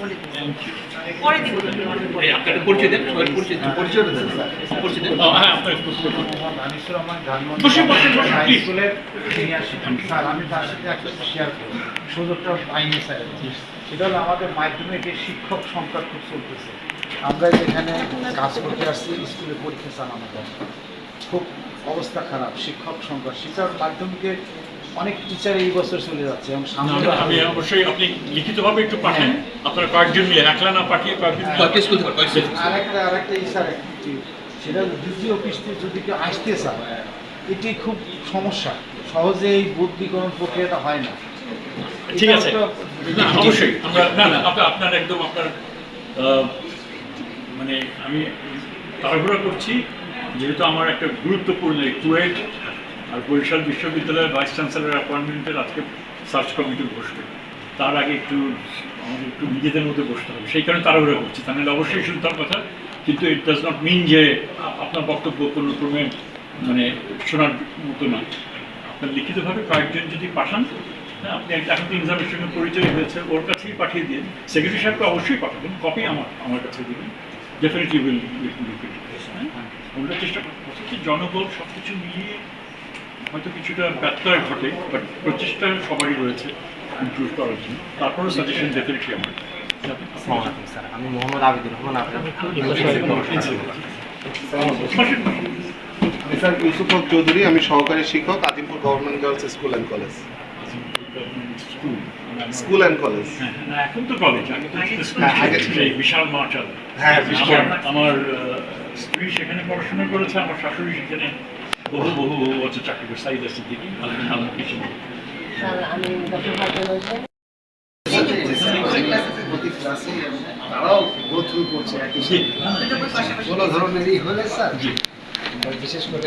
বলে দিন পরে দিব। আপনাকে পরিচয় দেন সবাই পরিচয় দেন। পরিচয়টা দেন স্যার। পরিচয় দেন। হ্যাঁ আপনার মোহাম্মদ আনিসুর ধানমন্ডি বসে, বসে, বসে, হাই স্কুলের সিনিয়র শিক্ষক স্যার আমি তার সাথে একটা শেয়ার করি সুযোগটা পাইনি স্যার। সেটা হলো আমাদের মাধ্যমিক এই শিক্ষক সংকট খুব চলতেছে। আমরা যেখানে কাজ করতে আসছি স্কুলে পরীক্ষা চালানো খুব অবস্থা খারাপ শিক্ষক সংকট শিক্ষক মাধ্যমিকে অনেক টিচার এই বছর চলে যাচ্ছে এবং সামনে আমি অবশ্যই আপনি লিখিতভাবে একটু পাঠান আপনারা কয়েকজন মিলে একলা না পাঠিয়ে কয়েকজন কয়েকটি স্কুল থেকে কয়েকটি স্কুল আর একটা আর একটা ইসার সেটা দ্বিতীয় কিস্তি যদি কেউ আসতে চায় এটি খুব সমস্যা। সহজে এই বুদ্ধিকরণ প্রক্রিয়াটা হয় না। ঠিক আছে। না অবশ্যই। আমরা না না আপনার আপনার একদম আপনার আহ, মানে আমি তাড়াহুড়া করছি যেহেতু আমার একটা গুরুত্বপূর্ণ কুয়েট আর বরিশাল বিশ্ববিদ্যালয়ের ভাইস চ্যান্সেলর অ্যাপয়েন্টমেন্টের আজকে সার্চ কমিটি বসবে। তার আগে একটু, আমাদের একটু নিজেদের মধ্যে বসতে হবে। সেই কারণে তাড়াহুড়া করছি। তাহলে অবশ্যই শুনতাম কথা, কিন্তু ইট ডাজ নট মিন যে আপনার বক্তব্য কোনো ক্রমে মানে শোনার মতো না। আপনার লিখিতভাবে কয়েকজন যদি পাঠান হ্যাঁ আপনি এখন তো ইনজামের সঙ্গে পরিচয় হয়েছে, ওর কাছেই পাঠিয়ে দিন। সেক্রেটারি সাহেবকে অবশ্যই পাঠাবেন, কপি আমার আমার কাছে দেবেন। ডেফিনেটলি উইল হ্যাঁ। আমরা চেষ্টা করছি জনবল সব কিছু মিলিয়ে হয়তো কিছুটা ব্যত্যয় ঘটে বাট প্রচেষ্টা সবারই রয়েছে ইমপ্রুভ করার জন্য। তারপরেও সাজেশন ডেফিনেটলি আমার। আসসালামু আলাইকুম স্যার আমি মোহাম্মদ আবিদুর রহমান স্যার ইউসুফ হক চৌধুরী আমি সহকারী শিক্ষক Azimpur government girls school and college school school and college হ্যাঁ, এখন তো কলেজ আগে হ্যাঁ, বিশাল মাঠ হ্যাঁ, আমার। স্ত্রী সেখানে পড়াশোনা করেছে আমার শাশুড়ি সেখানে বহু বহু বছর চাকরি করে সাইদ আছে দেখি কিছু। আমি তারাও গো থ্রু করছে একই কোনো ধরনেরই হলে স্যার জি। বিশেষ করে